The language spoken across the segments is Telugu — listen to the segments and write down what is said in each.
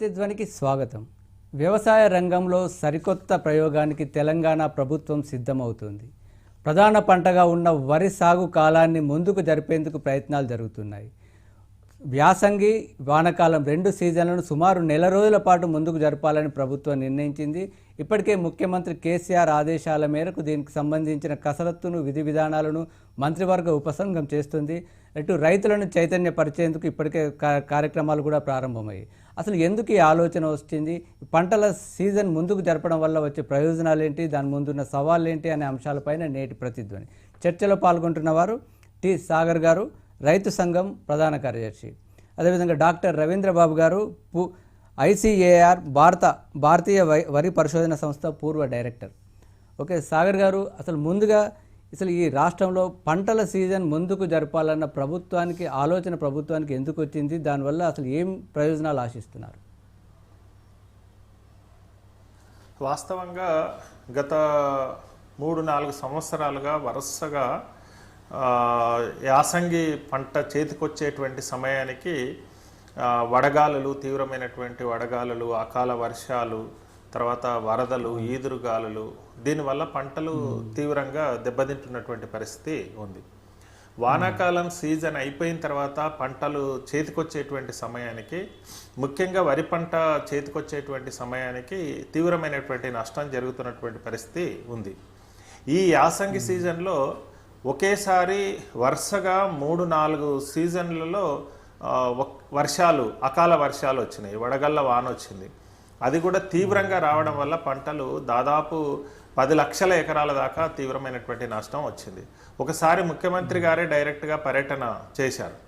ప్రతిధ్వనికి స్వాగతం. వ్యవసాయ రంగంలో సరికొత్త ప్రయోగానికి తెలంగాణ ప్రభుత్వం సిద్ధమవుతుంది. ప్రధాన పంటగా ఉన్న వరి సాగు కాలాన్ని ముందుకు జరిపేందుకు ప్రయత్నాలు జరుగుతున్నాయి. వ్యాసంగి వానకాలం రెండు సీజన్లను సుమారు నెల రోజుల పాటు ముందుకు జరపాలని ప్రభుత్వం నిర్ణయించింది. ఇప్పటికే ముఖ్యమంత్రి కేసీఆర్ ఆదేశాల మేరకు దీనికి సంబంధించిన కసరత్తును విధి విధానాలను మంత్రివర్గ ఉపసంఘం చేస్తుంది. ఇటు రైతులను చైతన్యపరిచేందుకు ఇప్పటికే కార్యక్రమాలు కూడా ప్రారంభమయ్యాయి. అసలు ఎందుకు ఈ ఆలోచన వచ్చింది? పంటల సీజన్ ముందుకు జరపడం వల్ల వచ్చే ప్రయోజనాలు ఏంటి దాని ముందున్న సవాళ్ళు ఏంటి అనే అంశాలపైన నేటి ప్రతిధ్వని. చర్చలో పాల్గొంటున్న వారు టి సాగర్ గారు రైతు సంఘం ప్రధాన కార్యదర్శి. అదేవిధంగా డాక్టర్ రవీంద్రబాబు గారు పూ ఐసిఏఆర్ భారత భారతీయ వరి పరిశోధన సంస్థ పూర్వ డైరెక్టర్. ఓకే సాగర్ గారు అసలు ముందుగా అసలు ఈ రాష్ట్రంలో పంటల సీజన్ ముందుకు జరపాలన్న ప్రభుత్వానికి ఆలోచన ప్రభుత్వానికి ఎందుకు వచ్చింది? దానివల్ల అసలు ఏం ప్రయోజనాలు ఆశిస్తున్నారు? వాస్తవంగా గత మూడు నాలుగు సంవత్సరాలుగా వరుసగా యాసంగి పంట చేతికొచ్చేటువంటి సమయానికి వడగాలులు తీవ్రమైనటువంటి వడగాలులు అకాల వర్షాలు తర్వాత వరదలు ఈదురుగాలులు దీనివల్ల పంటలు తీవ్రంగా దెబ్బతింటున్నటువంటి పరిస్థితి ఉంది. వానాకాలం సీజన్ అయిపోయిన తర్వాత పంటలు చేతికొచ్చేటువంటి సమయానికి ముఖ్యంగా వరి పంట చేతికొచ్చేటువంటి సమయానికి తీవ్రమైనటువంటి నష్టం జరుగుతున్నటువంటి పరిస్థితి ఉంది. ఈ యాసంగి సీజన్లో ఒకేసారి వరుసగా మూడు నాలుగు సీజన్లలో వర్షాలు అకాల వర్షాలు వచ్చినాయి వడగళ్ళ వాన వచ్చింది. అది కూడా తీవ్రంగా రావడం వల్ల పంటలు దాదాపు పది లక్షల ఎకరాల దాకా తీవ్రమైనటువంటి నష్టం వచ్చింది. ఒకసారి ముఖ్యమంత్రి గారే డైరెక్ట్గా పర్యటన చేశారు.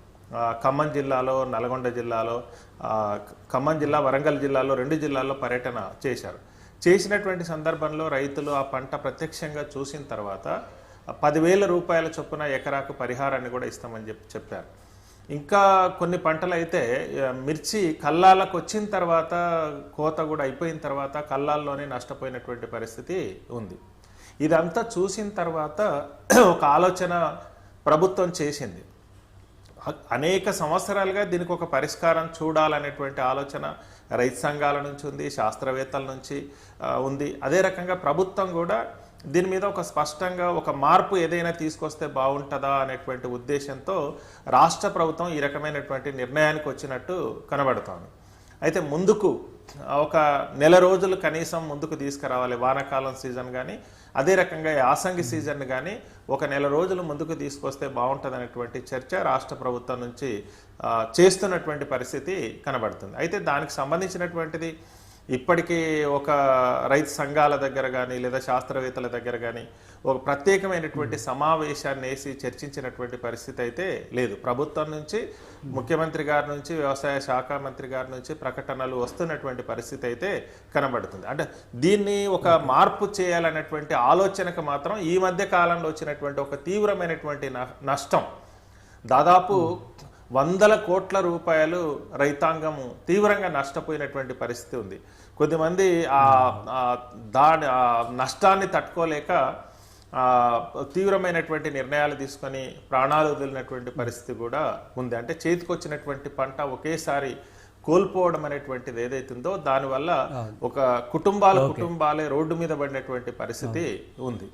ఖమ్మం జిల్లాలో నల్గొండ జిల్లాలో ఖమ్మం జిల్లా వరంగల్ జిల్లాలో రెండు జిల్లాల్లో పర్యటన చేశారు. చేసినటువంటి సందర్భంలో రైతులు ఆ పంట ప్రత్యక్షంగా చూసిన తర్వాత పదివేల రూపాయల చొప్పున ఎకరాకు పరిహారాన్ని కూడా ఇస్తామని చెప్పి చెప్పారు. ఇంకా కొన్ని పంటలు అయితే మిర్చి కల్లాలకు వచ్చిన తర్వాత కోత కూడా అయిపోయిన తర్వాత కల్లాల్లోనే నష్టపోయినటువంటి పరిస్థితి ఉంది. ఇదంతా చూసిన తర్వాత ఒక ఆలోచన ప్రభుత్వం చేసింది. అనేక సంవత్సరాలుగా దీనికి ఒక పరిష్కారం చూడాలనేటువంటి ఆలోచన రైతు సంఘాల నుంచి ఉంది శాస్త్రవేత్తల నుంచి ఉంది. అదే రకంగా ప్రభుత్వం కూడా దీని మీద ఒక స్పష్టంగా ఒక మార్పు ఏదైనా తీసుకొస్తే బాగుంటుందా అనేటువంటి ఉద్దేశంతో రాష్ట్ర ప్రభుత్వం ఈ రకమైనటువంటి నిర్ణయానికి వచ్చినట్టు కనబడుతోంది. అయితే ముందుకు ఒక నెల రోజులు కనీసం ముందుకు తీసుకురావాలి వానాకాలం సీజన్ కానీ అదే రకంగా యాసంగి సీజన్ కానీ ఒక నెల రోజులు ముందుకు తీసుకొస్తే బాగుంటుంది అనేటువంటి చర్చ రాష్ట్ర ప్రభుత్వం నుంచి చేస్తున్నటువంటి పరిస్థితి కనబడుతుంది. అయితే దానికి సంబంధించినటువంటిది ఇప్పటికీ ఒక రైతు సంఘాల దగ్గర కానీ లేదా శాస్త్రవేత్తల దగ్గర కానీ ఒక ప్రత్యేకమైనటువంటి సమావేశాన్ని వేసి చర్చించినటువంటి పరిస్థితి అయితే లేదు. ప్రభుత్వం నుంచి ముఖ్యమంత్రి గారి నుంచి వ్యవసాయ శాఖ మంత్రి గారి నుంచి ప్రకటనలు వస్తున్నటువంటి పరిస్థితి అయితే కనబడుతుంది. అంటే దీన్ని ఒక మార్పు చేయాలనేటువంటి ఆలోచనకు మాత్రం ఈ మధ్య కాలంలో వచ్చినటువంటి ఒక తీవ్రమైనటువంటి నష్టం. దాదాపు వందల కోట్ల రూపాయలు రైతాంగము తీవ్రంగా నష్టపోయినటువంటి పరిస్థితి ఉంది. కొద్దిమంది ఆ దాని ఆ నష్టాన్ని తట్టుకోలేక ఆ, తీవ్రమైనటువంటి నిర్ణయాలు తీసుకొని ప్రాణాలు వదిలినటువంటి పరిస్థితి కూడా ఉంది. అంటే చేతికొచ్చినటువంటి పంట ఒకేసారి కోల్పోవడం అనేటువంటిది ఏదైతుందో దానివల్ల ఒక కుటుంబాల కుటుంబాలే రోడ్డు మీద పడినటువంటి పరిస్థితి ఉంది.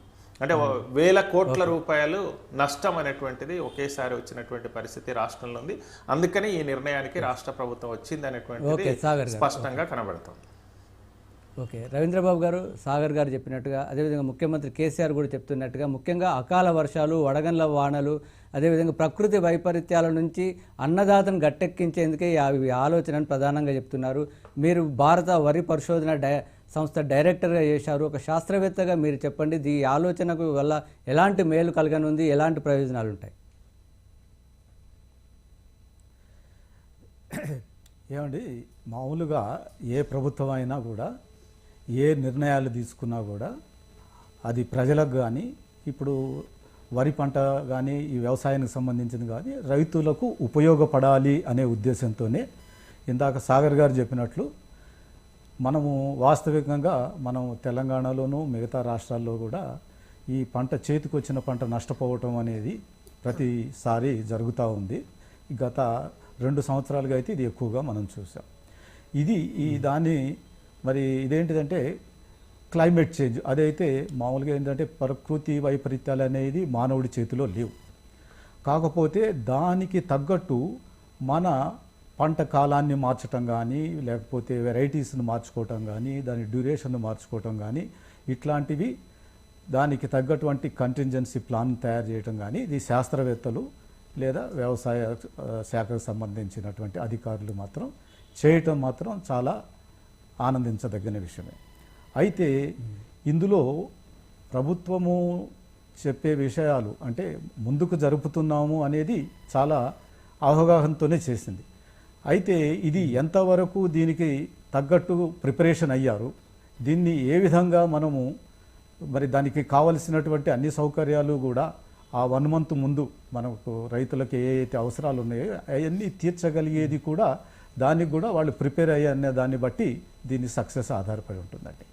అంటే వేల కోట్ల రూపాయలు నష్టం అనేటువంటిది ఒకేసారి వచ్చినటువంటి పరిస్థితి రాష్ట్రంలో ఉంది. అందుకని ఈ నిర్ణయానికి రాష్ట్ర ప్రభుత్వం వచ్చింది అనేటువంటిది గారు. స్పష్టంగా కనబడుతుంది. ఓకే రవీంద్రబాబు గారు సాగర్ గారు చెప్పినట్టుగా అదేవిధంగా ముఖ్యమంత్రి కేసీఆర్ కూడా చెప్తున్నట్టుగా ముఖ్యంగా అకాల వర్షాలు వడగండ్ల వానలు అదేవిధంగా ప్రకృతి వైపరీత్యాల నుంచి అన్నదాతను గట్టెక్కించేందుకే ఆలోచనను ప్రధానంగా చెప్తున్నారు. మీరు భారత వరి పరిశోధన డై సంస్థ డైరెక్టర్గా చేశారు. ఒక శాస్త్రవేత్తగా మీరు చెప్పండి ఈ ఆలోచనకు వల్ల ఎలాంటి మేలు కలగనుంది? ఎలాంటి ప్రయోజనాలు ఉంటాయి ఏమండి మామూలుగా ఏ ప్రభుత్వం అయినా కూడా ఏ నిర్ణయాలు తీసుకున్నా కూడా అది ప్రజలకు కానీ ఇప్పుడు వరి పంట కానీ ఈ వ్యవసాయానికి సంబంధించింది కానీ రైతులకు ఉపయోగపడాలి అనే ఉద్దేశంతోనే ఇందాక సాగర్ గారు చెప్పినట్లు మనము వాస్తవికంగా మనం తెలంగాణలోనూ మిగతా రాష్ట్రాల్లో కూడా ఈ పంట చేతికొచ్చిన పంట నష్టపోవటం అనేది ప్రతిసారి జరుగుతూ ఉంది. గత రెండు సంవత్సరాలుగా అయితే ఇది ఎక్కువగా మనం చూసాం. ఇది ఈ దాన్ని మరి ఇదేంటిదంటే క్లైమేట్ చేంజ్. అదైతే మామూలుగా ఏంటంటే ప్రకృతి వైపరీత్యాలు అనేది మానవుడి చేతిలో లేవు. కాకపోతే దానికి తగ్గట్టు మన పంట కాలాన్ని మార్చటం కానీ లేకపోతే వెరైటీస్ని మార్చుకోవటం కానీ దాని డ్యూరేషన్ను మార్చుకోవటం కానీ ఇట్లాంటివి దానికి తగ్గటువంటి కంటింజెన్సీ ప్లాన్ తయారు చేయటం కానీ ఇది శాస్త్రవేత్తలు లేదా వ్యవసాయ శాఖకు సంబంధించినటువంటి అధికారులు మాత్రం చేయటం మాత్రం చాలా ఆనందించదగిన విషయమే. అయితే ఇందులో ప్రభుత్వము చెప్పే విషయాలు అంటే ముందుకు జరుపుతున్నాము అనేది చాలా అవగాహనతోనే చేసింది. అయితే ఇది ఎంతవరకు దీనికి తగ్గట్టు ప్రిపరేషన్ అయ్యారు? దీన్ని ఏ విధంగా మనము మరి దానికి కావలసినటువంటి అన్ని సౌకర్యాలు కూడా ఆ వన్ మంత్ ముందు మనకు రైతులకు ఏ అయితే అవసరాలు ఉన్నాయో అవన్నీ తీర్చగలిగేది కూడా దానికి కూడా వాళ్ళు ప్రిపేర్ అయ్యే దాన్ని బట్టి దీని సక్సెస్ ఆధారపడి ఉంటుందండి.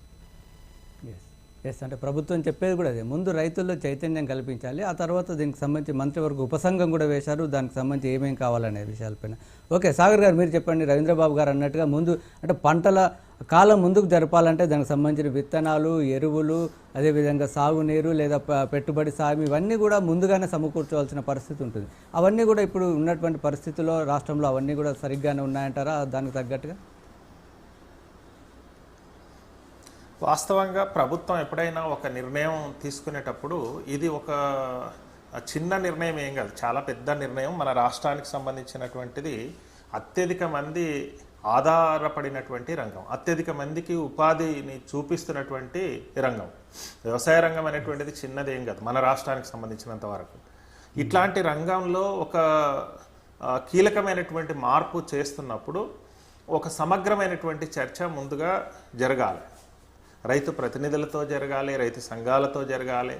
ఎస్ అంటే ప్రభుత్వం చెప్పేది కూడా అదే. ముందు రైతుల్లో చైతన్యం కల్పించాలి ఆ తర్వాత దీనికి సంబంధించి మంత్రివర్గ ఉపసంఘం కూడా వేశారు దానికి సంబంధించి ఏమేమి కావాలనే విషయాలపైన ఓకే సాగర్ గారు మీరు చెప్పండి రవీంద్రబాబు గారు అన్నట్టుగా ముందు అంటే పంటల కాలం ముందుకు జరపాలంటే దానికి సంబంధించిన విత్తనాలు ఎరువులు అదేవిధంగా సాగునీరు లేదా పెట్టుబడి సాగు ఇవన్నీ కూడా ముందుగానే సమకూర్చోవాల్సిన పరిస్థితి ఉంటుంది. అవన్నీ కూడా ఇప్పుడు ఉన్నటువంటి పరిస్థితుల్లో రాష్ట్రంలో అవన్నీ కూడా సరిగ్గానే ఉన్నాయంటారా? దానికి తగ్గట్టుగా? వాస్తవంగా ప్రభుత్వం ఎప్పుడైనా ఒక నిర్ణయం తీసుకునేటప్పుడు ఇది ఒక చిన్న నిర్ణయం ఏం కాదు చాలా పెద్ద నిర్ణయం. మన రాష్ట్రానికి సంబంధించినటువంటిది అత్యధిక మంది ఆధారపడినటువంటి రంగం. అత్యధిక మందికి ఉపాధిని చూపిస్తున్నటువంటి రంగం. వ్యవసాయ రంగం అనేటువంటిది చిన్నది ఏం కాదు మన రాష్ట్రానికి సంబంధించినంత వరకు. ఇట్లాంటి రంగంలో ఒక కీలకమైనటువంటి మార్పు చేస్తున్నప్పుడు ఒక సమగ్రమైనటువంటి చర్చ ముందుగా జరగాలి. రైతు ప్రతినిధులతో జరగాలి రైతు సంఘాలతో జరగాలి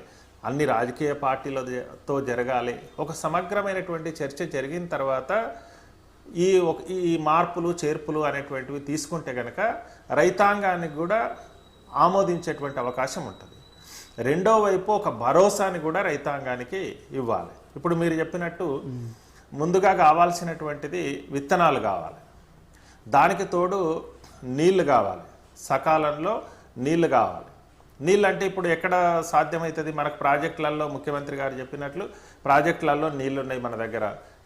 అన్ని రాజకీయ పార్టీలతో జరగాలి. ఒక సమగ్రమైనటువంటి చర్చ జరిగిన తర్వాత ఈ ఒక ఈ మార్పులు చేర్పులు అనేటువంటివి తీసుకుంటే కనుక రైతాంగానికి కూడా ఆమోదించేటువంటి అవకాశం ఉంటుంది. రెండో వైపు ఒక భరోసాని కూడా రైతాంగానికి ఇవ్వాలి. ఇప్పుడు మీరు చెప్పినట్టు ముందుగా కావాల్సినటువంటిది విత్తనాలు కావాలి. దానికి తోడు నీళ్ళు కావాలి. సకాలంలో నీళ్ళు కావాలి. నీళ్ళు అంటే ఇప్పుడు ఎక్కడ సాధ్యమవుతుంది మనకు ప్రాజెక్టులలో ముఖ్యమంత్రి గారు చెప్పినట్లు ప్రాజెక్టులలో నీళ్ళు ఉన్నాయి మన దగ్గర.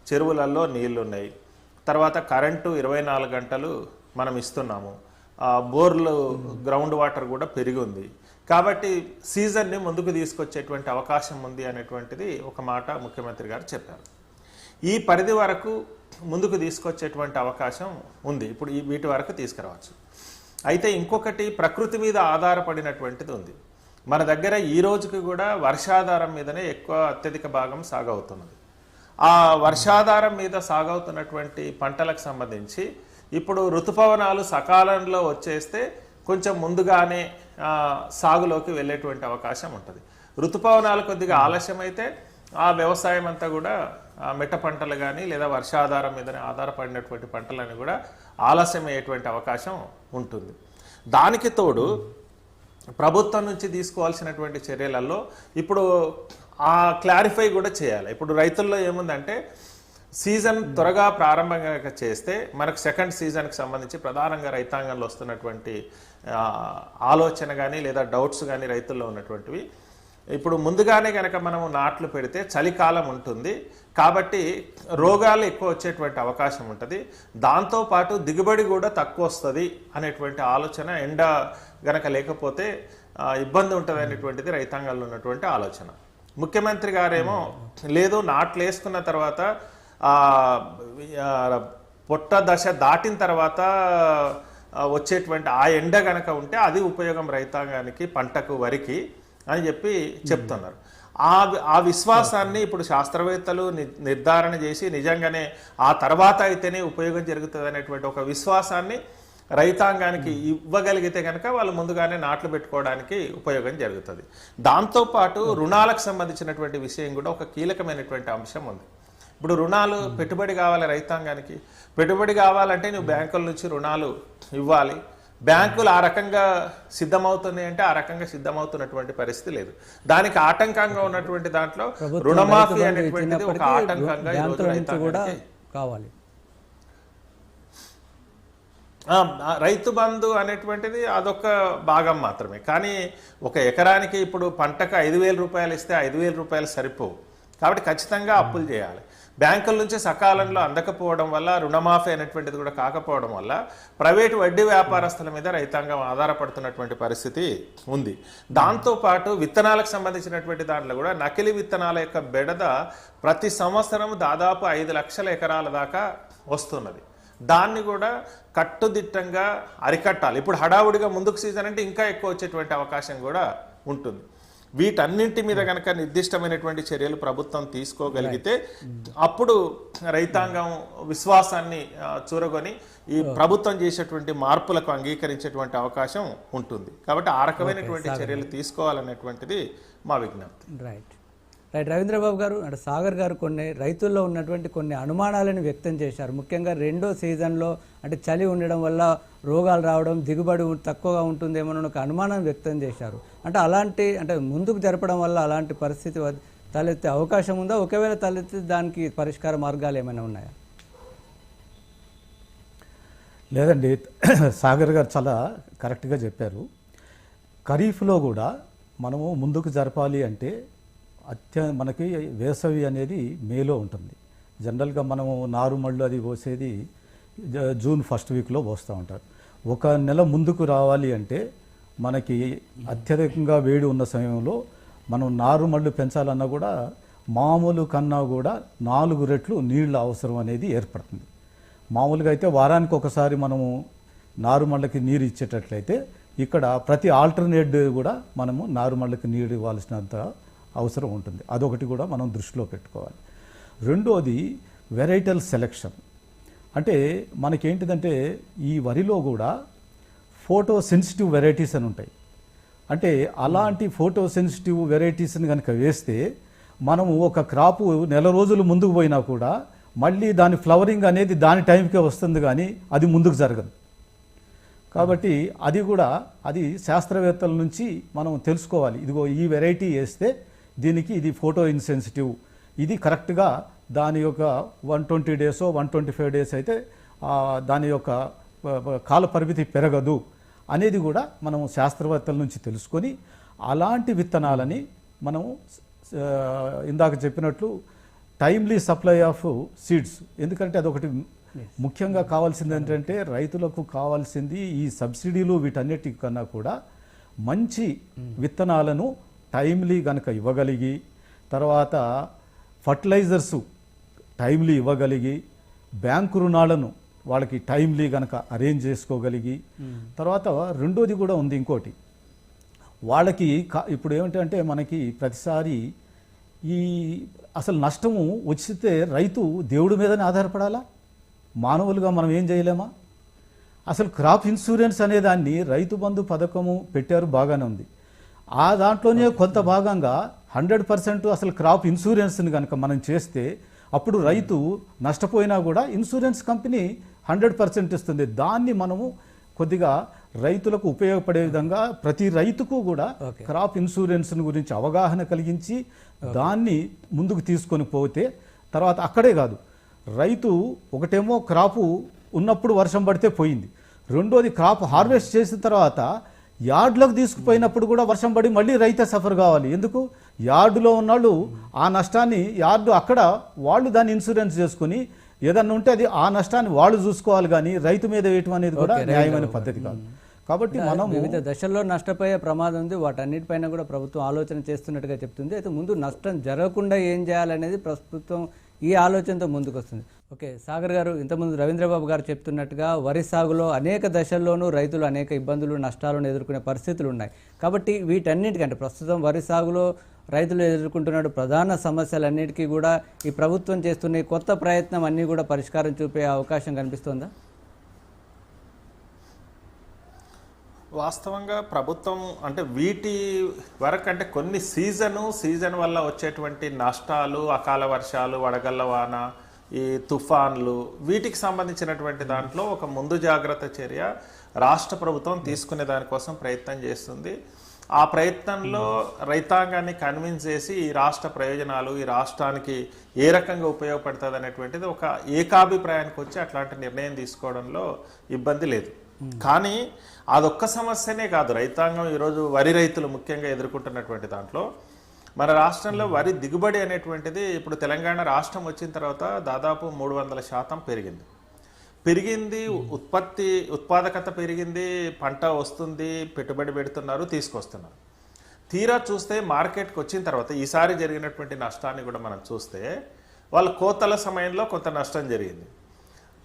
చెరువులలో నీళ్ళు ఉన్నాయి తర్వాత కరెంటు ఇరవై నాలుగు గంటలు మనం ఇస్తున్నాము. బోర్లు గ్రౌండ్ వాటర్ కూడా పెరిగి ఉంది కాబట్టి సీజన్ని ముందుకు తీసుకొచ్చేటువంటి అవకాశం ఉంది అనేటువంటిది ఒక మాట ముఖ్యమంత్రి గారు చెప్పారు. ఈ పరిధి వరకు ముందుకు తీసుకొచ్చేటువంటి అవకాశం ఉంది. ఇప్పుడు ఈ వీటి వరకు తీసుకురావచ్చు. అయితే ఇంకొకటి ప్రకృతి మీద ఆధారపడినటువంటిది ఉంది. మన దగ్గర ఈ రోజుకి కూడా వర్షాధారం మీదనే ఎక్కువ అత్యధిక భాగం సాగవుతున్నది. ఆ వర్షాధారం మీద సాగవుతున్నటువంటి పంటలకు సంబంధించి ఇప్పుడు ఋతుపవనాలు సకాలంలో వచ్చేస్తే కొంచెం ముందుగానే సాగులోకి వెళ్ళేటువంటి అవకాశం ఉంటుంది. ఋతుపవనాలు కొద్దిగా ఆలస్యమైతే ఆ వ్యవసాయం అంతా కూడా మిట్ట పంటలు కానీ లేదా వర్షాధారం మీదనే ఆధారపడినటువంటి పంటలని కూడా ఆలస్యం అయ్యేటువంటి అవకాశం ఉంటుంది. దానికి తోడు ప్రభుత్వం నుంచి తీసుకోవాల్సినటువంటి చర్యలలో ఇప్పుడు ఆ క్లారిఫై కూడా చేయాలి. ఇప్పుడు రైతుల్లో ఏముందంటే సీజన్ త్వరగా ప్రారంభంగా చేస్తే మనకు సెకండ్ సీజన్కి సంబంధించి ప్రధానంగా రైతాంగంలో వస్తున్నటువంటి ఆలోచన కానీ లేదా డౌట్స్ కానీ రైతుల్లో ఉన్నటువంటివి ఇప్పుడు ముందుగానే కనుక మనము నాట్లు పెడితే చలికాలం ఉంటుంది. కాబట్టి రోగాలు ఎక్కువ వచ్చేటువంటి అవకాశం ఉంటుంది. దాంతోపాటు దిగుబడి కూడా తక్కువ వస్తుంది అనేటువంటి ఆలోచన ఎండ గనక లేకపోతే ఇబ్బంది ఉంటుంది అనేటువంటిది రైతాంగంలో ఉన్నటువంటి ఆలోచన. ముఖ్యమంత్రి గారేమో లేదు నాట్లు వేసుకున్న తర్వాత పొట్ట దశ దాటిన తర్వాత వచ్చేటువంటి ఆ ఎండ గనక ఉంటే అది ఉపయోగం రైతాంగానికి పంటకు వరికి అని చెప్పి చెప్తున్నారు. ఆ ఆ విశ్వాసాన్ని ఇప్పుడు శాస్త్రవేత్తలు ని- నిర్ధారణ చేసి నిజంగానే ఆ తర్వాత అయితేనే ఉపయోగం జరుగుతుంది అనేటువంటి ఒక విశ్వాసాన్ని రైతాంగానికి ఇవ్వగలిగితే కనుక వాళ్ళు ముందుగానే నాట్లు పెట్టుకోవడానికి ఉపయోగం జరుగుతుంది. దాంతోపాటు రుణాలకు సంబంధించినటువంటి విషయం కూడా ఒక కీలకమైనటువంటి అంశం ఉంది. ఇప్పుడు రుణాలు పెట్టుబడి కావాలి రైతాంగానికి. పెట్టుబడి కావాలంటే నువ్వు బ్యాంకుల నుంచి రుణాలు ఇవ్వాలి. బ్యాంకులు ఆ రకంగా సిద్ధమవుతున్నాయి అంటే ఆ రకంగా సిద్ధమవుతున్నటువంటి పరిస్థితి లేదు. దానికి ఆటంకంగా ఉన్నటువంటి దాంట్లో రుణమాఫీ అనేటువంటిది ఒక ఆటంకంగా కూడా కావాలి. రైతు బంధు అనేటువంటిది అదొక భాగం మాత్రమే. కానీ ఒక ఎకరానికి ఇప్పుడు పంటకు ఐదు వేల రూపాయలు ఇస్తే ఐదు వేల రూపాయలు సరిపోవు. కాబట్టి ఖచ్చితంగా అప్పులు చేయాలి. బ్యాంకుల నుంచి సకాలంలో అందకపోవడం వల్ల రుణమాఫీ అనేటువంటిది కూడా కాకపోవడం వల్ల ప్రైవేటు వడ్డీ వ్యాపారస్తుల మీద రైతాంగం ఆధారపడుతున్నటువంటి పరిస్థితి ఉంది. దాంతోపాటు విత్తనాలకు సంబంధించినటువంటి దాంట్లో కూడా నకిలీ విత్తనాల యొక్క బెడద ప్రతి సంవత్సరం దాదాపు ఐదు లక్షల ఎకరాల దాకా వస్తున్నది. దాన్ని కూడా కట్టుదిట్టంగా అరికట్టాలి. ఇప్పుడు హడావుడిగా ముందుకు సీజన్ అంటే ఇంకా ఎక్కువ వచ్చేటువంటి అవకాశం కూడా ఉంటుంది. వీటన్నింటి మీద కనుక నిర్దిష్టమైనటువంటి చర్యలు ప్రభుత్వం తీసుకోగలిగితే అప్పుడు రైతాంగం విశ్వాసాన్ని చూరగొని ఈ ప్రభుత్వం చేసేటువంటి మార్పులకు అంగీకరించేటువంటి అవకాశం ఉంటుంది. కాబట్టి ఆ రకమైనటువంటి చర్యలు తీసుకోవాలనేటువంటిది మా విజ్ఞప్తి. రైట్ రైట్ రవీంద్రబాబు గారు అంటే సాగర్ గారు కొన్ని రైతుల్లో ఉన్నటువంటి కొన్ని అనుమానాలను వ్యక్తం చేశారు. ముఖ్యంగా రెండో సీజన్లో అంటే చలి ఉండడం వల్ల రోగాలు రావడం దిగుబడి తక్కువగా ఉంటుందేమో ఒక అనుమానం వ్యక్తం చేశారు. అంటే అలాంటి అంటే ముందుకు జరపడం వల్ల అలాంటి పరిస్థితి తలెత్తే అవకాశం ఉందా? ఒకవేళ తలెత్తే దానికి పరిష్కార మార్గాలు ఏమైనా ఉన్నాయా? లేదండి. సాగర్ గారు చాలా కరెక్ట్గా చెప్పారు. ఖరీఫ్లో కూడా మనము ముందుకు జరపాలి అంటే అత్య మనకి వేసవి అనేది మేలో ఉంటుంది. జనరల్గా మనము నారుమళ్ళు అది పోసేది జూన్ ఫస్ట్ వీక్లో పోస్తూ ఉంటారు. ఒక నెల ముందుకు రావాలి అంటే మనకి అత్యధికంగా వేడి ఉన్న సమయంలో మనం నారుమళ్ళు పెంచాలన్నా కూడా మామూలు కన్నా కూడా నాలుగు రెట్లు నీళ్ళ అవసరం అనేది ఏర్పడుతుంది. మామూలుగా అయితే వారానికి ఒకసారి మనము నారుమళ్ళకి నీరు ఇచ్చేటట్లయితే ఇక్కడ ప్రతి ఆల్టర్నేట్ కూడా మనము నారుమళ్ళకి నీరు ఇవ్వాల్సినంత అవసరం ఉంటుంది. అదొకటి కూడా మనం దృష్టిలో పెట్టుకోవాలి. రెండోది వెరైటల్ సెలెక్షన్. అంటే మనకేంటిదంటే ఈ వరిలో కూడా ఫోటో సెన్సిటివ్ వెరైటీస్ అని ఉంటాయి. అంటే అలాంటి ఫోటో సెన్సిటివ్ వెరైటీస్ని కనుక వేస్తే మనము ఒక క్రాపు నెల రోజులు ముందుకు పోయినా కూడా మళ్ళీ దాని ఫ్లవరింగ్ అనేది దాని టైంకే వస్తుంది కానీ అది ముందుకు జరగదు. కాబట్టి అది కూడా అది శాస్త్రవేత్తల నుంచి మనం తెలుసుకోవాలి. ఇదిగో ఈ వెరైటీ వేస్తే దీనికి ఇది ఫోటో ఇన్సెన్సిటివ్. ఇది కరెక్ట్గా దాని యొక్క వన్ ట్వంటీ డేసో వన్ ట్వంటీ ఫైవ్ డేస్ అయితే దాని యొక్క కాల పరిమితి పెరగదు అనేది కూడా మనం శాస్త్రవేత్తల నుంచి తెలుసుకొని అలాంటి విత్తనాలని మనం ఆ, ఇందాక చెప్పినట్లు టైమ్లీ సప్లై ఆఫ్ సీడ్స్. ఎందుకంటే అదొకటి ముఖ్యంగా కావాల్సింది ఏంటంటే రైతులకు కావాల్సింది ఈ సబ్సిడీలు వీటన్నిటి కన్నా కూడా మంచి విత్తనాలను టైమ్లీ గనక ఇవ్వగలిగి తర్వాత ఫర్టిలైజర్సు టైమ్లీ ఇవ్వగలిగి బ్యాంకు రుణాలను వాళ్ళకి టైమ్లీ గనక అరేంజ్ చేసుకోగలిగి తర్వాత రెండోది కూడా ఉంది ఇంకోటి. వాళ్ళకి కా- ఇప్పుడు ఏమిటంటే మనకి ప్రతిసారి ఈ అసలు నష్టము వచ్చితే రైతు దేవుడి మీదనే ఆధారపడాలా? మానవులుగా మనం ఏం చేయలేమా? అసలు క్రాప్ ఇన్సూరెన్స్ అనే దాన్ని రైతు బంధు పథకము పెట్టారు బాగానే ఉంది. ఆ దాంట్లోనే కొంత భాగంగా హండ్రెడ్ పర్సెంట్ అసలు క్రాప్ ఇన్సూరెన్స్ని కనుక మనం చేస్తే అప్పుడు రైతు నష్టపోయినా కూడా ఇన్సూరెన్స్ కంపెనీ హండ్రెడ్ పర్సెంట్ ఇస్తుంది. దాన్ని మనము కొద్దిగా రైతులకు ఉపయోగపడే విధంగా ప్రతి రైతుకు కూడా. క్రాప్ ఇన్సూరెన్స్ గురించి అవగాహన కలిగించి దాన్ని ముందుకు తీసుకొని పోతే తర్వాత అక్కడే కాదు రైతు ఒకటేమో క్రాపు ఉన్నప్పుడు వర్షం పడితే పోయింది. రెండోది క్రాప్ హార్వెస్ట్ చేసిన తర్వాత యార్డ్లకు తీసుకుపోయినప్పుడు కూడా వర్షం పడి మళ్ళీ రైతే సఫర్ కావాలి. ఎందుకు? యార్డులో ఉన్నాళ్ళు ఆ నష్టాన్ని యార్డు అక్కడ వాళ్ళు దాన్ని ఇన్సూరెన్స్ చేసుకుని ఏదన్నా ఉంటే అది ఆ నష్టాన్ని వాళ్ళు చూసుకోవాలి కానీ రైతు మీద వేయటం అనేది కూడా. న్యాయమైన పద్ధతి కాదు. కాబట్టి మనము వివిధ దశల్లో నష్టపోయే ప్రమాదం ఉంది. వాటన్నిటిపైన కూడా ప్రభుత్వం ఆలోచన చేస్తున్నట్టుగా చెప్తుంది. అయితే ముందు నష్టం జరగకుండా ఏం చేయాలనేది ప్రస్తుతం ఈ ఆలోచనతో ముందుకు వస్తుంది ఓకే సాగర్ గారు ఇంతకుముందు రవీంద్రబాబు గారు చెప్తున్నట్టుగా వరి సాగులో అనేక దశల్లోనూ రైతులు అనేక ఇబ్బందులు నష్టాలను ఎదుర్కొనే పరిస్థితులు ఉన్నాయి. కాబట్టి వీటన్నిటికంటే ప్రస్తుతం వరి సాగులో రైతులు ఎదుర్కొంటున్న ప్రధాన సమస్యలన్నిటికీ కూడా ఈ ప్రభుత్వం చేస్తున్న కొత్త ప్రయత్నం అన్నీ కూడా పరిష్కారం చూపే అవకాశం కనిపిస్తుందా? వాస్తవంగా ప్రభుత్వం అంటే వీటి వరకు అంటే కొన్ని సీజను సీజన్ వల్ల వచ్చేటువంటి నష్టాలు అకాల వర్షాలు వడగళ్ళ వాన ఈ తుఫాన్లు వీటికి సంబంధించినటువంటి దాంట్లో ఒక ముందు జాగ్రత్త చర్య రాష్ట్ర ప్రభుత్వం తీసుకునే దానికోసం ప్రయత్నం చేస్తుంది. ఆ ప్రయత్నంలో రైతాంగాన్ని కన్విన్స్ చేసి ఈ రాష్ట్ర ప్రయోజనాలు ఈ రాష్ట్రానికి ఏ రకంగా ఉపయోగపడుతుంది అనేటువంటిది ఒక ఏకాభిప్రాయానికి వచ్చి అట్లాంటి నిర్ణయం తీసుకోవడంలో ఇబ్బంది లేదు. కానీ అదొక్క సమస్యనే కాదు. రైతాంగం ఈరోజు వరి రైతులు ముఖ్యంగా ఎదుర్కొంటున్నటువంటి దాంట్లో మన రాష్ట్రంలో వరి దిగుబడి అనేటువంటిది ఇప్పుడు తెలంగాణ రాష్ట్రం వచ్చిన తర్వాత దాదాపు మూడు వందల శాతం పెరిగింది. పెరిగింది ఉత్పత్తి ఉత్పాదకత పెరిగింది పంట వస్తుంది పెట్టుబడి పెడుతున్నారు తీసుకొస్తున్నారు. తీరా చూస్తే మార్కెట్కి వచ్చిన తర్వాత ఈసారి జరిగినటువంటి నష్టాన్ని కూడా మనం చూస్తే వాళ్ళ కోతల సమయంలో కొంత నష్టం జరిగింది.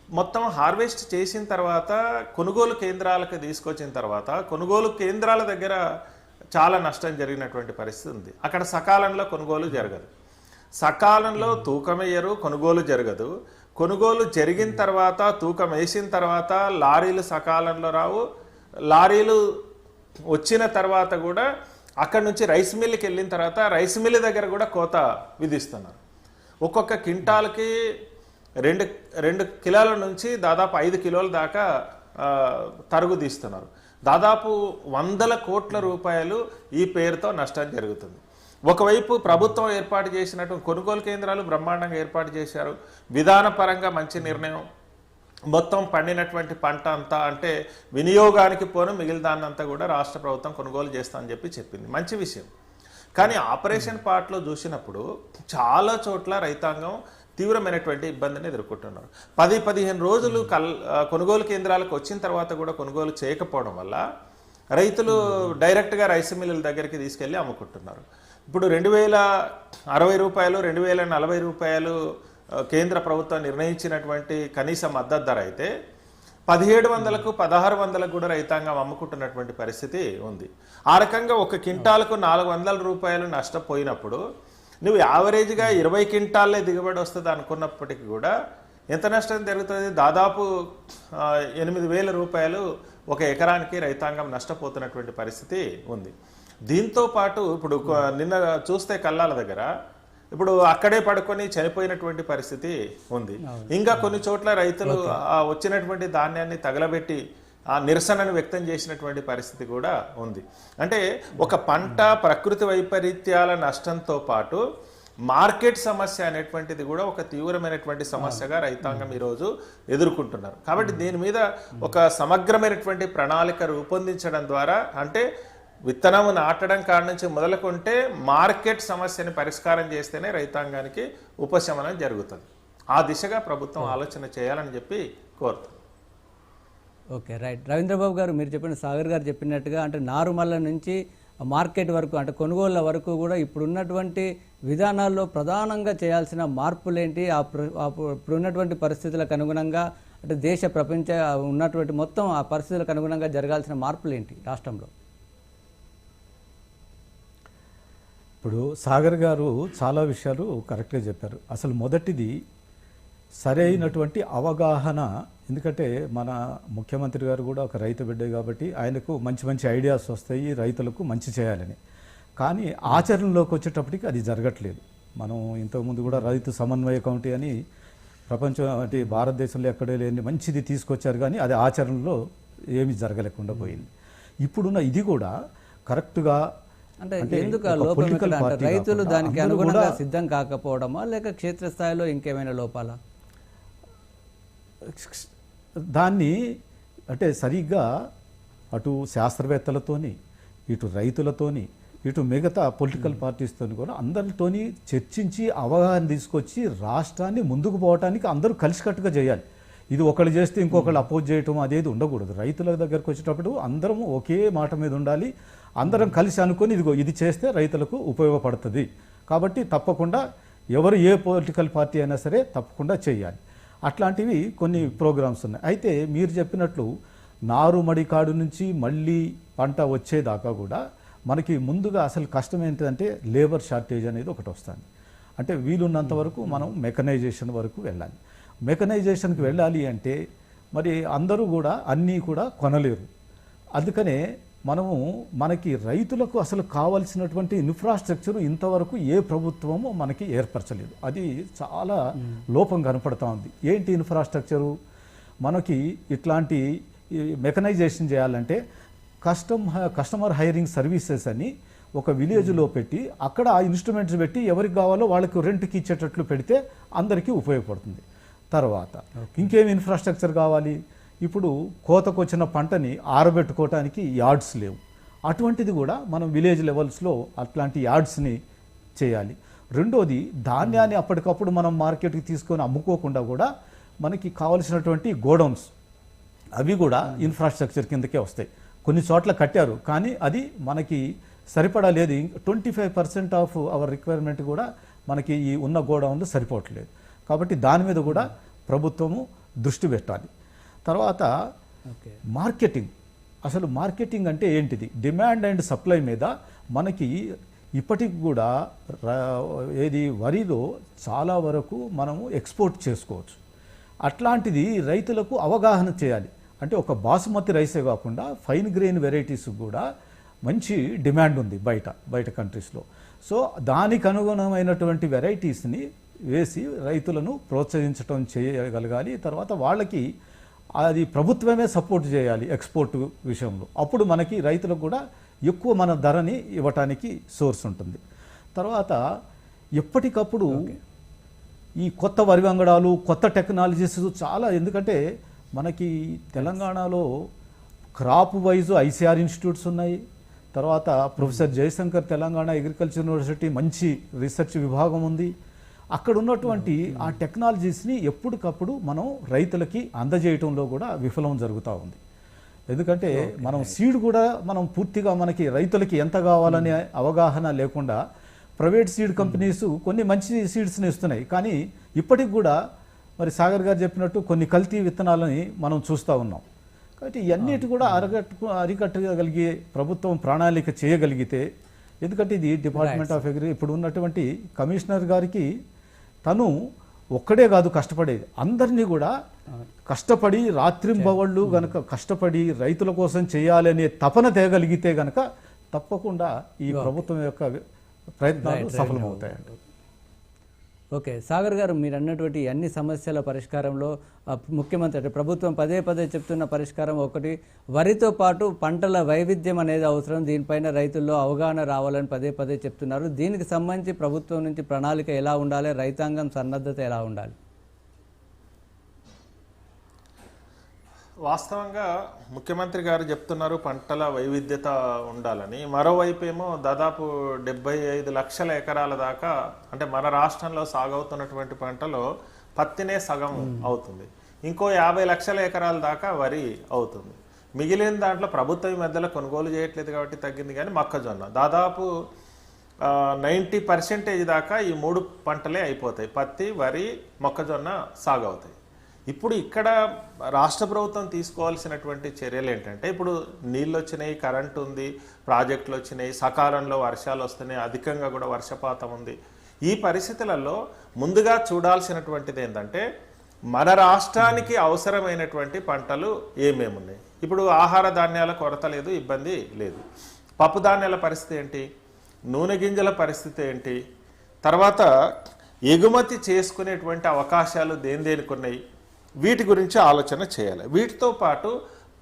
మొత్తం హార్వెస్ట్ చేసిన తర్వాత కొనుగోలు కేంద్రాలకు తీసుకొచ్చిన తర్వాత కొనుగోలు కేంద్రాల దగ్గర చాలా నష్టం జరిగినటువంటి పరిస్థితి ఉంది. అక్కడ సకాలంలో కొనుగోలు జరగదు. సకాలంలో తూకం వేయరు కొనుగోలు జరగదు. కొనుగోలు జరిగిన తర్వాత తూకం వేసిన తర్వాత లారీలు సకాలంలో రావు. లారీలు వచ్చిన తర్వాత కూడా అక్కడ నుంచి రైస్ మిల్కి వెళ్ళిన తర్వాత రైస్ మిల్ దగ్గర కూడా కోత విధిస్తున్నారు. ఒక్కొక్క క్వింటాల్కి రెండు రెండు కిలోల నుంచి దాదాపు ఐదు కిలోల దాకా తరుగు తీస్తున్నారు. దాదాపు వందల కోట్ల రూపాయలు ఈ పేరుతో నష్టం జరుగుతుంది. ఒకవైపు ప్రభుత్వం ఏర్పాటు చేసినటువంటి కొనుగోలు కేంద్రాలు బ్రహ్మాండంగా ఏర్పాటు చేశారు. విధానపరంగా మంచి నిర్ణయం. మొత్తం పండినటువంటి పంట అంతా అంటే వినియోగానికి పోను మిగిలిదాన్నంతా కూడా రాష్ట్ర ప్రభుత్వం కొనుగోలు చేస్తామని చెప్పి చెప్పింది. మంచి విషయం. కానీ ఆపరేషన్ పార్ట్లో చూసినప్పుడు చాలా చోట్ల రైతాంగం తీవ్రమైనటువంటి ఇబ్బందిని ఎదుర్కొంటున్నారు. పది పదిహేను రోజులు కల్ కొనుగోలు కేంద్రాలకు వచ్చిన తర్వాత కూడా కొనుగోలు చేయకపోవడం వల్ల రైతులు డైరెక్ట్గా రైస్ మిల్లుల దగ్గరికి తీసుకెళ్ళి అమ్ముకుంటున్నారు. ఇప్పుడు రెండు వేల అరవై రూపాయలు రెండు వేల నలభై రూపాయలు కేంద్ర ప్రభుత్వం నిర్ణయించినటువంటి కనీస మద్దతు ధర అయితే పదిహేడు వందలకు పదహారు వందలకు కూడా రైతాంగం అమ్ముకుంటున్నటువంటి పరిస్థితి ఉంది. ఆ రకంగా ఒక క్వింటాలకు నాలుగు వందల రూపాయలు నష్టపోయినప్పుడు నువ్వు యావరేజ్గా ఇరవై క్వింటాల్లే దిగుబడి వస్తుంది అనుకున్నప్పటికీ కూడా ఎంత నష్టం జరుగుతుంది? దాదాపు ఎనిమిది వేల రూపాయలు ఒక ఎకరానికి రైతాంగం నష్టపోతున్నటువంటి పరిస్థితి ఉంది. దీంతో పాటు ఇప్పుడు నిన్న చూస్తే కల్లాల దగ్గర ఇప్పుడు అక్కడే పడుకొని చనిపోయినటువంటి పరిస్థితి ఉంది. ఇంకా కొన్ని చోట్ల రైతులు ఆ వచ్చినటువంటి ధాన్యాన్ని తగలబెట్టి ఆ నిరసనను వ్యక్తం చేసినటువంటి పరిస్థితి కూడా ఉంది. అంటే ఒక పంట ప్రకృతి వైపరీత్యాల నష్టంతో పాటు మార్కెట్ సమస్య అనేటువంటిది కూడా ఒక తీవ్రమైనటువంటి సమస్యగా రైతాంగం ఈరోజు ఎదుర్కొంటున్నారు. కాబట్టి దీని మీద ఒక సమగ్రమైనటువంటి ప్రణాళిక రూపొందించడం ద్వారా అంటే విత్తనం నాటడం కాడ నుంచి మొదలుకుంటే మార్కెట్ సమస్యని పరిష్కారం చేస్తేనే రైతాంగానికి ఉపశమనం జరుగుతుంది. ఆ దిశగా ప్రభుత్వం ఆలోచన చేయాలని చెప్పి కోరుతుంది ఓకే రైట్. రవీంద్రబాబు గారు మీరు చెప్పిన సాగర్ గారు చెప్పినట్టుగా అంటే నారుమల్ల నుంచి మార్కెట్ వరకు అంటే కొనుగోళ్ళ వరకు కూడా ఇప్పుడు ఉన్నటువంటి విధానాల్లో ప్రధానంగా చేయాల్సిన మార్పులేంటి? ఆ ప్ర- ఇప్పుడు ఉన్నటువంటి పరిస్థితులకు అనుగుణంగా అంటే దేశ ప్రపంచ ఉన్నటువంటి మొత్తం ఆ పరిస్థితులకు అనుగుణంగా జరగాల్సిన మార్పులు ఏంటి రాష్ట్రంలో? ఇప్పుడు సాగర్ గారు చాలా విషయాలు కరెక్ట్గా చెప్పారు. అసలు మొదటిది సరైనటువంటి అవగాహన ఎందుకంటే మన ముఖ్యమంత్రి గారు కూడా ఒక రైతు బిడ్డే కాబట్టి ఆయనకు మంచి మంచి ఐడియాస్ వస్తాయి రైతులకు మంచి చేయాలని. కానీ ఆచరణలోకి వచ్చేటప్పటికి అది జరగట్లేదు. మనం ఇంతకుముందు కూడా రైతు సమన్వయ కమిటీ అని ప్రపంచం అంటే భారతదేశంలో ఎక్కడే లేని మంచిది తీసుకొచ్చారు కానీ అది ఆచరణలో ఏమీ జరగలేకుండా పోయింది. ఇప్పుడున్న ఇది కూడా కరెక్ట్గా అంటే ఎందుకు లోపం రైతులు దానికి అనుగుణంగా సిద్ధం కాకపోవడమా లేక క్షేత్రస్థాయిలో ఇంకేమైనా లోపాలా? దాన్ని అంటే సరిగ్గా అటు శాస్త్రవేత్తలతోని ఇటు రైతులతోని ఇటు మిగతా పొలిటికల్ పార్టీస్తో కూడా అందరితోని చర్చించి అవగాహన తీసుకొచ్చి రాష్ట్రాన్ని ముందుకు పోవటానికి అందరూ కలిసికట్టుగా చేయాలి. ఇది ఒకళ్ళు చేస్తే ఇంకొకళ్ళు అపోజ్ చేయటం అదేది ఉండకూడదు. రైతుల దగ్గరకు వచ్చేటప్పుడు అందరం ఒకే మాట మీద ఉండాలి. అందరం కలిసి అనుకొని ఇదిగో ఇది చేస్తే రైతులకు ఉపయోగపడుతుంది. కాబట్టి తప్పకుండా ఎవరు ఏ పొలిటికల్ పార్టీ అయినా సరే తప్పకుండా చేయాలి. అట్లాంటివి కొన్ని ప్రోగ్రామ్స్ ఉన్నాయి. అయితే మీరు చెప్పినట్లు నారుమడి కాడు నుంచి మళ్ళీ పంట వచ్చేదాకా కూడా మనకి ముందుగా అసలు కష్టం ఏంటంటే లేబర్ షార్టేజ్ అనేది ఒకటి వస్తుంది. అంటే వీలున్నంత వరకు మనం మెకనైజేషన్ వరకు వెళ్ళాలి. మెకనైజేషన్కి వెళ్ళాలి అంటే మరి అందరూ కూడా అన్నీ కూడా కొనలేరు. అందుకనే మనము మనకి రైతులకు అసలు కావాల్సినటువంటి ఇన్ఫ్రాస్ట్రక్చర్ ఇంతవరకు ఏ ప్రభుత్వము మనకి ఏర్పరచలేదు. అది చాలా లోపం కనపడతా ఉంది. ఏంటి ఇన్ఫ్రాస్ట్రక్చరు? మనకి ఇట్లాంటి మెకనైజేషన్ చేయాలంటే కస్టమ్ కస్టమర్ హైరింగ్ సర్వీసెస్ అని ఒక విలేజ్లో పెట్టి అక్కడ ఆ ఇన్స్ట్రుమెంట్స్ పెట్టి ఎవరికి కావాలో వాళ్ళకి రెంట్కి ఇచ్చేటట్లు పెడితే అందరికీ ఉపయోగపడుతుంది. తర్వాత ఇంకేం ఇన్ఫ్రాస్ట్రక్చర్ కావాలి? ఇప్పుడు కోతకు వచ్చిన పంటని ఆరబెట్టుకోవటానికి యార్డ్స్ లేవు. అటువంటిది కూడా మనం విలేజ్ లెవెల్స్లో అట్లాంటి యార్డ్స్ని చేయాలి. రెండోది ధాన్యాన్ని అప్పటికప్పుడు మనం మార్కెట్కి తీసుకొని అమ్ముకోకుండా కూడా మనకి కావలసినటువంటి గోడౌన్స్ అవి కూడా ఇన్ఫ్రాస్ట్రక్చర్ కిందకే వస్తాయి. కొన్ని చోట్ల కట్టారు కానీ అది మనకి సరిపడా లేదు. Twenty five percent of our requirement కూడా మనకి ఈ ఉన్న గోడౌన్లు సరిపోవట్లేదు. కాబట్టి దాని మీద కూడా ప్రభుత్వము దృష్టి పెట్టాలి. తర్వాత మార్కెటింగ్. అసలు మార్కెటింగ్ అంటే ఏంటిది? డిమాండ్ అండ్ సప్లై మీద మనకి ఇప్పటికి కూడా ఏది వరిలో చాలా వరకు మనము ఎక్స్పోర్ట్ చేసుకోవచ్చు. అట్లాంటిది రైతులకు అవగాహన చేయాలి. అంటే ఒక బాసుమతి రైసే కాకుండా ఫైన్ గ్రెయిన్ వెరైటీస్ కూడా మంచి డిమాండ్ ఉంది బయట బయట కంట్రీస్లో. సో దానికి అనుగుణమైనటువంటి వెరైటీస్ని వేసి రైతులను ప్రోత్సహించడం చేయగలగాలి. తర్వాత వాళ్ళకి అది ప్రభుత్వమే సపోర్ట్ చేయాలి ఎక్స్పోర్ట్ విషయంలో. అప్పుడు మనకి రైతులకు కూడా ఎక్కువ మన ధరని ఇవ్వటానికి సోర్స్ ఉంటుంది. తర్వాత ఎప్పటికప్పుడు ఈ కొత్త వరి వంగడాలు కొత్త టెక్నాలజీస్ చాలా ఎందుకంటే మనకి తెలంగాణలో క్రాప్ వైజ్ ఐసీఆర్ ఇన్స్టిట్యూట్స్ ఉన్నాయి. తర్వాత professor Jayashankar Telangana agriculture university మంచి రీసెర్చ్ విభాగం ఉంది. అక్కడ ఉన్నటువంటి ఆ టెక్నాలజీస్ని ఎప్పటికప్పుడు మనం రైతులకి అందజేయటంలో కూడా విఫలం జరుగుతూ ఉంది. ఎందుకంటే మనం సీడ్ కూడా మనం పూర్తిగా మనకి రైతులకి ఎంత కావాలనే అవగాహన లేకుండా ప్రైవేట్ సీడ్ కంపెనీస్ కొన్ని మంచి సీడ్స్ని ఇస్తున్నాయి. కానీ ఇప్పటికి కూడా మరి సాగర్ గారు చెప్పినట్టు కొన్ని కల్తీ విత్తనాలని మనం చూస్తూ ఉన్నాం. కాబట్టి ఇవన్నిటి కూడా అరగట్టు అరికట్టగలిగే ప్రభుత్వం ప్రణాళిక చేయగలిగితే ఎందుకంటే ఇది డిపార్ట్మెంట్ ఆఫ్ అగ్రి ఇప్పుడు ఉన్నటువంటి కమిషనర్ గారికి తను ఒక్కడే కాదు కష్టపడేది. అందరినీ కూడా కష్టపడి రాత్రింబవళ్ళు గనక కష్టపడి రైతుల కోసం చేయాలనే తపన తేగలిగితే గనక తప్పకుండా ఈ ప్రభుత్వం యొక్క ప్రయత్నాలు సఫలమవుతాయండి. ఓకే. సాగర్ గారు మీరు అన్నటువంటి అన్ని సమస్యల పరిష్కారంలో ముఖ్యమంత్రి అంటే ప్రభుత్వం పదే పదే చెప్తున్న పరిష్కారం ఒకటి వరితో పాటు పంటల వైవిధ్యం అనేది అవసరం దీనిపైన రైతుల్లో అవగాహన రావాలని పదే పదే చెప్తున్నారు. దీనికి సంబంధించి ప్రభుత్వం నుంచి ప్రణాళిక ఎలా ఉండాలి రైతాంగం సన్నద్ధత ఎలా ఉండాలి? వాస్తవంగా ముఖ్యమంత్రి గారు చెప్తున్నారు పంటల వైవిధ్యత ఉండాలని. మరోవైపు ఏమో దాదాపు డెబ్బై ఐదు లక్షల ఎకరాల దాకా అంటే మన రాష్ట్రంలో సాగవుతున్నటువంటి పంటలో పత్తినే సగం అవుతుంది. ఇంకో యాభై లక్షల ఎకరాల దాకా వరి అవుతుంది. మిగిలిన దాంట్లో ప్రభుత్వం ఈ మధ్యలో కొనుగోలు చేయట్లేదు కాబట్టి తగ్గింది కానీ మొక్కజొన్న. దాదాపు నైంటీ పర్సెంటేజ్ దాకా ఈ మూడు పంటలే అయిపోతాయి. పత్తి వరి మొక్కజొన్న సాగు అవుతాయి ఇప్పుడు ఇక్కడ రాష్ట్ర ప్రభుత్వం తీసుకోవాల్సినటువంటి చర్యలు ఏంటంటే ఇప్పుడు నీళ్ళు వచ్చినాయి కరెంట్ ఉంది ప్రాజెక్టులు వచ్చినాయి సకాలంలో వర్షాలు వస్తున్నాయి అధికంగా కూడా వర్షపాతం ఉంది. ఈ పరిస్థితులలో ముందుగా చూడాల్సినటువంటిది ఏంటంటే మన రాష్ట్రానికి అవసరమైనటువంటి పంటలు ఏమేమి ఉన్నాయి ఇప్పుడు ఆహార ధాన్యాల కొరత లేదు ఇబ్బంది లేదు. పప్పు ధాన్యాల పరిస్థితి ఏంటి? నూనె గింజల పరిస్థితి ఏంటి? తర్వాత ఎగుమతి చేసుకునేటువంటి అవకాశాలు దేని దేనికి ఉన్నాయి వీటి గురించి ఆలోచన చేయాలి. వీటితో పాటు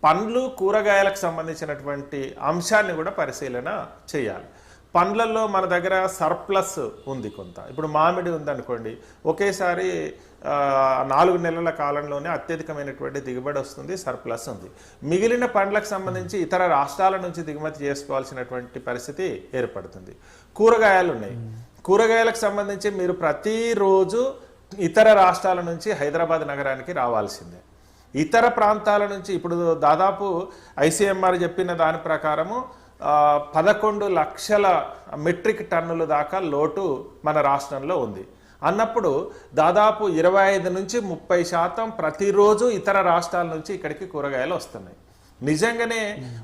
పండ్లు కూరగాయలకు సంబంధించినటువంటి అంశాన్ని కూడా పరిశీలన చేయాలి. పండ్లల్లో మన దగ్గర సర్ప్లస్ ఉంది కొంత. ఇప్పుడు మామిడి ఉందనుకోండి ఒకేసారి నాలుగు నెలల కాలంలోనే అత్యధికమైనటువంటి దిగుబడి వస్తుంది సర్ప్లస్ ఉంది. మిగిలిన పండ్లకు సంబంధించి ఇతర రాష్ట్రాల నుంచి దిగుమతి చేసుకోవాల్సినటువంటి పరిస్థితి ఏర్పడుతుంది. కూరగాయలు ఉన్నాయి. కూరగాయలకు సంబంధించి మీరు ప్రతిరోజు ఇతర రాష్ట్రాల నుంచి హైదరాబాద్ నగరానికి రావాల్సిందే. ఇతర ప్రాంతాల నుంచి ఇప్పుడు దాదాపు ఐసీఎంఆర్ చెప్పిన దాని ప్రకారము పదకొండు లక్షల మెట్రిక్ టన్నుల దాకా లోటు మన రాష్ట్రంలో ఉంది. అన్నప్పుడు దాదాపు ఇరవై ఐదు నుంచి ముప్పై శాతం ప్రతిరోజు ఇతర రాష్ట్రాల నుంచి ఇక్కడికి కూరగాయలు వస్తున్నాయి. నిజంగానే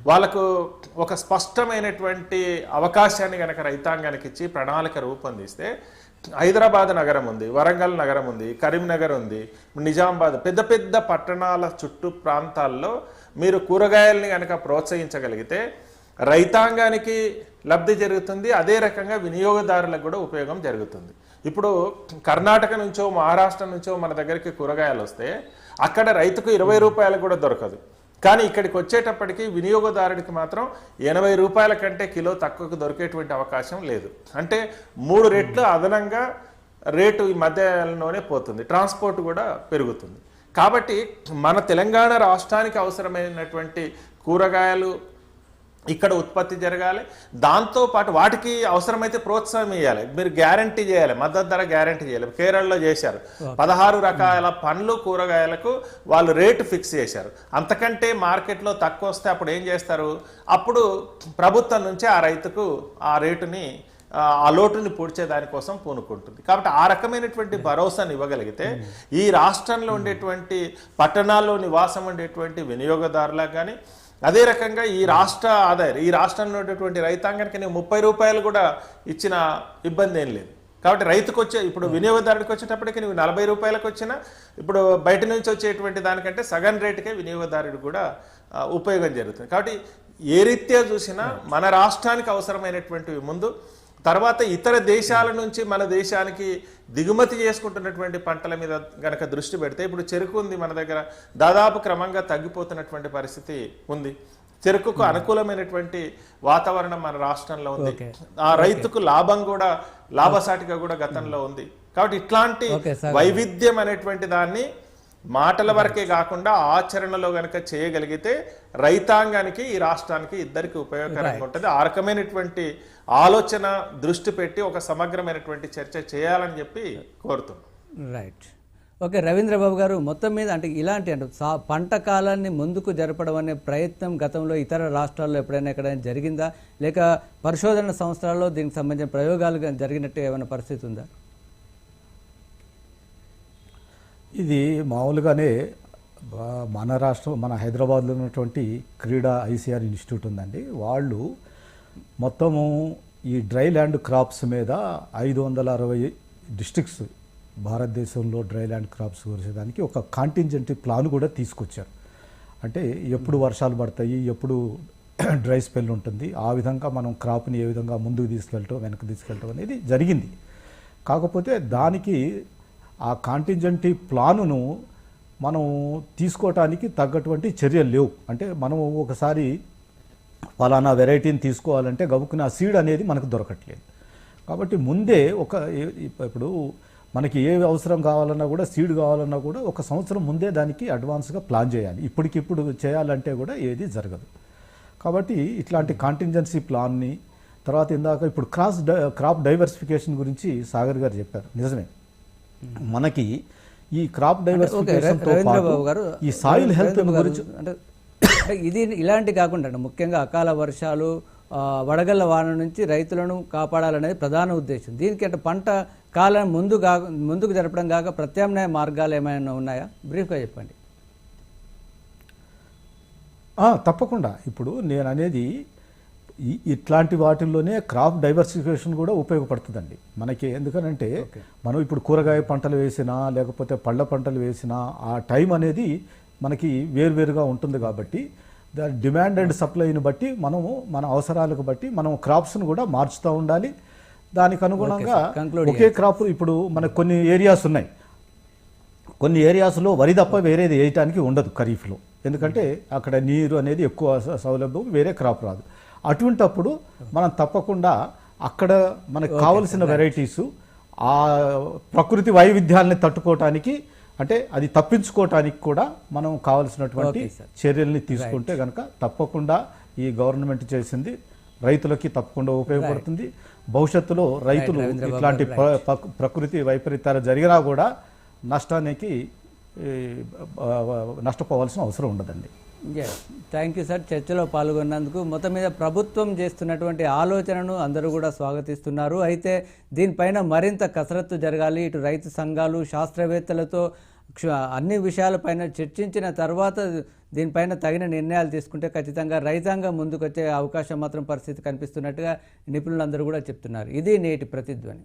వాళ్ళకు ఒక స్పష్టమైనటువంటి అవకాశాన్ని గనక రైతాంగానికి ఇచ్చి ప్రణాళిక రూపొందిస్తే హైదరాబాద్ నగరం ఉంది వరంగల్ నగరం ఉంది కరీంనగర్ ఉంది నిజామాబాద్ పెద్ద పెద్ద పట్టణాల చుట్టూ ప్రాంతాల్లో మీరు కూరగాయల్ని కనుక ప్రోత్సహించగలిగితే రైతాంగానికి లబ్ధి జరుగుతుంది అదే రకంగా వినియోగదారులకు కూడా ఉపయోగం జరుగుతుంది. ఇప్పుడు కర్ణాటక నుంచో మహారాష్ట్ర నుంచో మన దగ్గరికి కూరగాయలు వస్తే అక్కడ రైతుకు ఇరవై రూపాయలు కూడా దొరకదు. కానీ ఇక్కడికి వచ్చేటప్పటికి వినియోగదారుడికి మాత్రం ఎనభై రూపాయల కంటే కిలో తక్కువకు దొరికేటువంటి అవకాశం లేదు. అంటే మూడు రెట్లు అదనంగా రేటు ఈ మధ్యలోనే పోతుంది. ట్రాన్స్పోర్ట్ కూడా పెరుగుతుంది. కాబట్టి మన తెలంగాణ రాష్ట్రానికి అవసరమైనటువంటి కూరగాయలు ఇక్కడ ఉత్పత్తి జరగాలి. దాంతో పాటు వాటికి అవసరమైతే ప్రోత్సాహం ఇవ్వాలి మీరు గ్యారంటీ చేయాలి. మద్దతు ధర గ్యారంటీ చేయాలి. కేరళలో చేశారు. పదహారు రకాల పండ్లు కూరగాయలకు వాళ్ళు రేటు ఫిక్స్ చేశారు. అంతకంటే మార్కెట్లో తక్కువ వస్తే అప్పుడు ఏం చేస్తారు? అప్పుడు ప్రభుత్వం నుంచి ఆ రైతుకు ఆ రేటుని ఆ, ఆ లోటుని పూడ్చే దానికోసం పూనుకుంటుంది. కాబట్టి ఆ రకమైనటువంటి భరోసాను ఇవ్వగలిగితే ఈ రాష్ట్రంలో ఉండేటువంటి పట్టణాల్లో నివాసం ఉండేటువంటి వినియోగదారులకు కానీ అదే రకంగా ఈ రాష్ట్ర ఆదాయం ఈ రాష్ట్రంలో ఉండేటువంటి రైతాంగానికి నేను ముప్పై రూపాయలు కూడా ఇచ్చిన ఇబ్బంది ఏం లేదు. కాబట్టి రైతుకు వచ్చే ఇప్పుడు వినియోగదారుడికి వచ్చేటప్పటికి నువ్వు నలభై రూపాయలకు వచ్చినా ఇప్పుడు బయట నుంచి వచ్చేటువంటి దానికంటే సగం రేటుకే వినియోగదారుడు కూడా ఉపయోగం జరుగుతుంది. కాబట్టి ఏ రీత్యా చూసినా మన రాష్ట్రానికి అవసరమైనటువంటివి ముందు తర్వాత ఇతర దేశాల నుంచి మన దేశానికి దిగుమతి చేసుకుంటున్నటువంటి పంటల మీద గనక దృష్టి పెడితే ఇప్పుడు చెరుకు ఉంది మన దగ్గర. దాదాపు క్రమంగా తగ్గిపోతున్నటువంటి పరిస్థితి ఉంది. చెరుకుకు అనుకూలమైనటువంటి వాతావరణం మన రాష్ట్రంలో ఉంది. ఆ రైతుకు లాభం కూడా లాభసాటిగా కూడా గతంలో ఉంది. కాబట్టి ఇట్లాంటి. వైవిధ్యం అనేటువంటి దాన్ని మాటల వరకే కాకుండా ఆచరణలో గనక చేయగలిగితే రైతాంగానికి ఈ రాష్ట్రానికి ఇద్దరికి ఉపయోగకరంగా ఉంటుంది. ఆ రకమైనటువంటి ఆలోచన దృష్టి పెట్టి ఒక సమగ్రమైనటువంటి చర్చ చేయాలని చెప్పి కోరుతున్నాం. రైట్ ఓకే రవీంద్రబాబు గారు మొత్తం మీద అంటే ఇలాంటి అంటే సా పంట కాలాన్ని ముందుకు జరపడం అనే ప్రయత్నం గతంలో ఇతర రాష్ట్రాల్లో ఎప్పుడైనా ఎక్కడైనా జరిగిందా? లేక పరిశోధన సంస్థలలో దీనికి సంబంధించిన ప్రయోగాలు జరిగినట్టు ఏమైనా పరిస్థితి ఉందా? ఇది మామూలుగానే మన రాష్ట్రం మన హైదరాబాద్లో ఉన్నటువంటి క్రీడా ఐసీఆర్ ఇన్స్టిట్యూట్ ఉందండి. వాళ్ళు మొత్తము ఈ డ్రై ల్యాండ్ క్రాప్స్ మీద ఐదు వందల అరవై డిస్ట్రిక్ట్స్ భారతదేశంలో డ్రై ల్యాండ్ క్రాప్స్ కురిసేదానికి ఒక కాంటింజెంట్ ప్లాన్ కూడా తీసుకొచ్చారు. అంటే ఎప్పుడు వర్షాలు పడతాయి ఎప్పుడు డ్రై స్పెల్ ఉంటుంది ఆ విధంగా మనం క్రాప్ని ఏ విధంగా ముందుకు తీసుకెళ్ళటం వెనక్కి తీసుకెళ్ళటం అనేది జరిగింది. కాకపోతే దానికి ఆ కాంటింజెంటీ ప్లానును మనం తీసుకోవటానికి తగ్గటువంటి చర్యలు లేవు. అంటే మనం ఒకసారి ఫలానా వెరైటీని తీసుకోవాలంటే గబుక్కున ఆ సీడ్ అనేది మనకు దొరకట్లేదు. కాబట్టి ముందే ఒక ఇప్పుడు మనకి ఏ అవసరం కావాలన్నా కూడా సీడ్ కావాలన్నా కూడా ఒక సంవత్సరం ముందే దానికి అడ్వాన్స్గా ప్లాన్ చేయాలి. ఇప్పటికిప్పుడు చేయాలంటే కూడా ఏది జరగదు. కాబట్టి ఇట్లాంటి కాంటింజెన్సీ ప్లాన్ని తర్వాత ఇందాక ఇప్పుడు క్రాస్ డై- క్రాప్ డైవర్సిఫికేషన్ గురించి సాగర్ గారు చెప్పారు. నిజమే. మనకి ఈ క్రాప్ డైవర్సిఫికేషన్ ఈ సాయిల్ హెల్త్ గురించి అంటే ఇది ఇలాంటి కాకుండా ముఖ్యంగా అకాల వర్షాలు ఆ, వడగళ్ళ వాన నుంచి రైతులను కాపాడాలనేది ప్రధాన ఉద్దేశం. దీనికి అంటే పంట కాలం ముందు ముందుకు జరపడం కాక ప్రత్యామ్నాయ మార్గాలు ఏమైనా ఉన్నాయా? బ్రీఫ్గా చెప్పండి. తప్పకుండా. ఇప్పుడు నేను అనేది ఇట్లాంటి వాటిల్లోనే క్రాప్ డైవర్సిఫికేషన్ కూడా ఉపయోగపడుతుందండి. మనకి ఎందుకనంటే మనం ఇప్పుడు కూరగాయ పంటలు వేసినా లేకపోతే పళ్ళ పంటలు వేసినా ఆ టైం అనేది మనకి వేరువేరుగా ఉంటుంది కాబట్టి దాని డిమాండ్ అండ్ సప్లైని బట్టి మనము మన అవసరాలకు బట్టి మనం క్రాప్స్ను కూడా మార్చుతూ ఉండాలి. దానికి అనుగుణంగా ఒకే క్రాప్ ఇప్పుడు మనకు కొన్ని ఏరియాస్ ఉన్నాయి. కొన్ని ఏరియాస్లో వరి తప్ప వేరేది వేయటానికి ఉండదు ఖరీఫ్లో. ఎందుకంటే అక్కడ నీరు అనేది ఎక్కువ సౌలభ్యం వేరే క్రాప్ రాదు. అటువంటప్పుడు మనం తప్పకుండా అక్కడ మనకు కావలసిన వెరైటీస్ ఆ ప్రకృతి వైవిధ్యాలని తట్టుకోవటానికి అంటే అది తప్పించుకోవటానికి కూడా మనం కావలసినటువంటి. చర్యల్ని తీసుకుంటే కనుక తప్పకుండా ఈ గవర్నమెంట్ చేసింది రైతులకి తప్పకుండా ఉపయోగపడుతుంది. భవిష్యత్తులో రైతులు ఇట్లాంటి ప్రకృతి వైపరీత్యాలు జరిగినా కూడా నష్టానికి నష్టపోవాల్సిన అవసరం ఉండదండి. థ్యాంక్ యూ సార్ చర్చలో పాల్గొన్నందుకు మొత్తం మీద ప్రభుత్వం చేస్తున్నటువంటి ఆలోచనను అందరూ కూడా స్వాగతిస్తున్నారు. అయితే దీనిపైన మరింత కసరత్తు జరగాలి. ఇటు రైతు సంఘాలు శాస్త్రవేత్తలతో క్ష- అన్ని విషయాలపైన చర్చించిన తర్వాత దీనిపైన తగిన నిర్ణయాలు తీసుకుంటే ఖచ్చితంగా రైతాంగం ముందుకొచ్చే అవకాశం మాత్రం పరిస్థితి కనిపిస్తున్నట్టుగా నిపుణులందరూ కూడా చెప్తున్నారు. ఇది నేటి ప్రతిధ్వని.